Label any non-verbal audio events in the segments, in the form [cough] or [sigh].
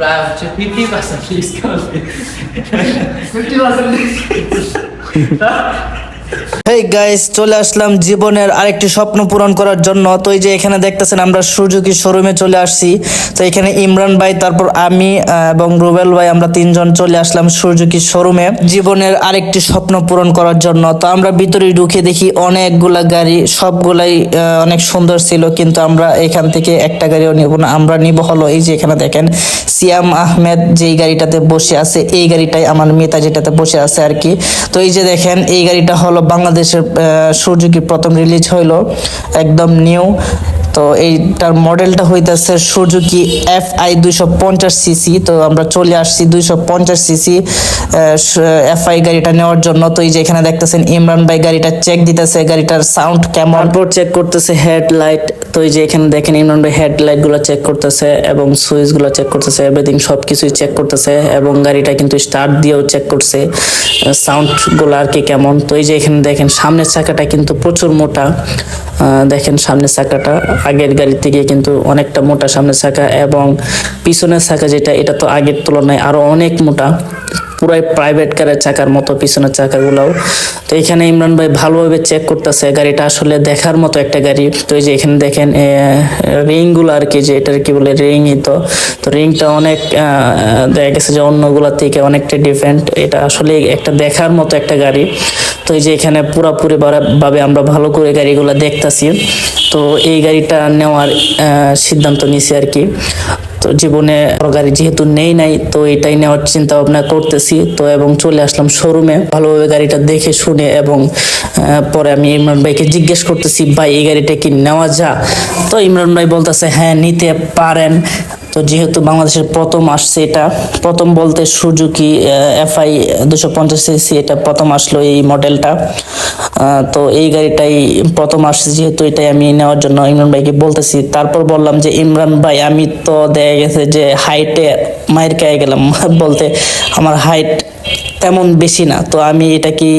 Bruh, 50% discount. 50% please. [laughs] Hey guys চলে আসলাম জীবনের আরেকটি স্বপ্ন পূরণ করার জন্য। তো এই যে এখানে দেখতেছেন আমরা সুজুকি শোরুমে চলে আসছি। তো এখানে ইমরান ভাই, তারপর আমি এবং রুবেল ভাই, আমরা তিনজন চলে আসলাম সুজুকি শোরুমে জীবনের আরেকটি স্বপ্ন পূরণ করার জন্য। তো আমরা ভিতরে ঢুকে দেখি অনেকগুলা গাড়ি, সবগুলাই অনেক সুন্দর ছিল, কিন্তু আমরা এখান থেকে একটা গাড়িও নিব না। আমরা নিব হলো এই যে এখানে দেখেন, সিয়াম আহমেদ যেই গাড়িটাতে বসে আছে, এই গাড়িটাই আমার মেতা যেটাতে বসে আছে আর কি। তো এই যে দেখেন, এই গাড়িটা হলো বাংলাদেশের সুজুকি প্রথম রিলিজ হইল একদম নিউ তো এইটার মডেলটা হইতেছে সুজুকি এফ আই দুইশো পঞ্চাশ সিসি। তো আমরা চলে আসছি দুইশো পঞ্চাশ সিসি এফ আই গাড়িটা নেওয়ার জন্য। তো এই যে এখানে দেখতেছেন ইমরান ভাই গাড়িটা চেক দিতেছে, গাড়িটার সাউন্ড কেমন? চেক করতেছে হেডলাইট তো এই যে এখানে দেখেন ইমরান ভাই হেডলাইটগুলো চেক করতেছে এবং সুইচগুলো চেক করতেছে এভরিথিং সব কিছুই চেক করতেছে এবং গাড়িটা কিন্তু স্টার্ট দিয়েও চেক করছে সাউন্ডগুলো আর কি কেমন। তো এই যে এখানে দেখেন সামনের চাকাটা কিন্তু প্রচুর মোটা দেখেন সামনের চাকাটা। আগের গাড়ির থেকে কিন্তু অনেকটা মোটা সামনের চাকা এবং পিছনের চাকা যেটা, এটা তো আগের তুলনায় আরও অনেক মোটা। পুরাই প্রাইভেট কারের চাকার মতো, পিছনের চাকাগুলোও। তো এখানে ইমরান ভাই ভালোভাবে চেক করতেছে, গাড়িটা আসলে দেখার মতো একটা গাড়ি। তো এই যে এখানে দেখেন রিংগুলো আর কি যে এটার কি বলে, রিংই তো। তো রিংটা অনেক দেখা গেছে যে অন্যগুলোর থেকে অনেকটা ডিফারেন্ট এটা আসলে একটা দেখার মতো একটা গাড়ি। তো এই যে এখানে পুরাপুরি ভাবে- আমরা ভালো করে গাড়িগুলো দেখতাছি। তো এই গাড়িটা নেওয়ার সিদ্ধান্ত নিছি আর কি। জীবনে বড় গাড়ি যেহেতু নেই নাই, তো এটাই নেওয়ার চিন্তা ভাবনা করতেছি। তো এবং চলে আসলাম শোরুমে। ভালোভাবে গাড়িটা দেখে শুনে এবং পরে আমি ইমরান ভাইকে জিজ্ঞেস করতেছি, ভাই, এই গাড়িটা কি নেওয়া যা? তো ইমরান ভাই বলতেছে হ্যাঁ নিতে পারেন। তো যেহেতু বাংলাদেশের প্রথম আসছে এটা, প্রথম বলতে সুজুকি এফআই দুশো পঞ্চাশ সিসি এটা প্রথম আসলো এই মডেলটা তো এই গাড়িটাই প্রথম আসছে, যেহেতু এটাই আমি নেওয়ার জন্য ইমরান ভাইকে বলতেছি। তারপর বললাম যে, ইমরান ভাই, আমি তো দেখা গেছে যে হাইটে মায়ের খেয়ে গেলাম। [laughs] বলতে, আমার হাইট তেমন বেশি না, তো আমি এটা কি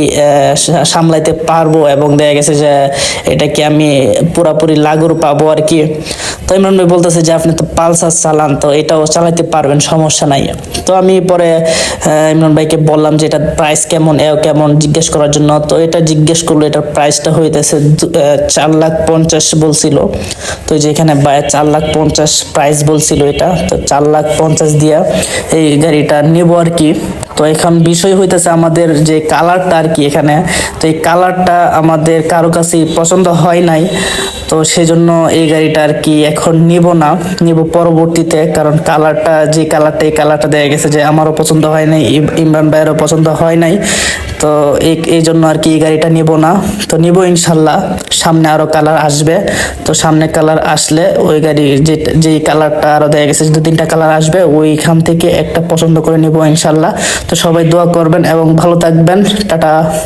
সামলাইতে পারব? এবং দেখা গেছে যে, এটা কি আমি পুরাপুরি লাগুর পাবো আর কি। তো ইমরান ভাই বলতেছে যে, আপনি তো পালসার চালান, তো এটাও চালাইতে পারবেন, সমস্যা নাই। তো আমি পরে ইমরান ভাইকে বললাম যে, এটার প্রাইস কেমন, এও কেমন? জিজ্ঞেস করার জন্য। তো এটা জিজ্ঞেস করল, এটার প্রাইসটা হইতেছে চার লাখ পঞ্চাশ বলছিল। তো এই যে এখানে বা- চার লাখ পঞ্চাশ প্রাইস বলছিল এটা। তো চার লাখ পঞ্চাশ দিয়া এই গাড়িটা নেব আর কি। তো এখন বিষয় হইতেছে আমাদের যে কালারটা আর কি এখানে। তো এই কালারটা আমাদের কারও কাছেই পছন্দ হয় নাই। তো সেজন্য এই গাড়িটা আর কি এখন নিব না। নিব পরবর্তীতে, কারণ কালারটা যে কালারটা এই কালারটা দেখা গেছে যে আমারও পছন্দ হয় নাই, ইম- ইমরান ভাইয়েরও পছন্দ হয় নাই। তো এই এই জন্য আর কি এই গাড়িটা নিব না। তো নিব ইনশাল্লাহ, সামনে আরও কালার আসবে। তো সামনে কালার আসলে ওই গাড়ি যে যেই কালারটা আরও দেখা গেছে দু তিনটা কালার আসবে, ওইখান থেকে একটা পছন্দ করে নিব ইনশাল্লাহ। তো সবাই দোয়া করবেন এবং ভালো থাকবেন। টাটা।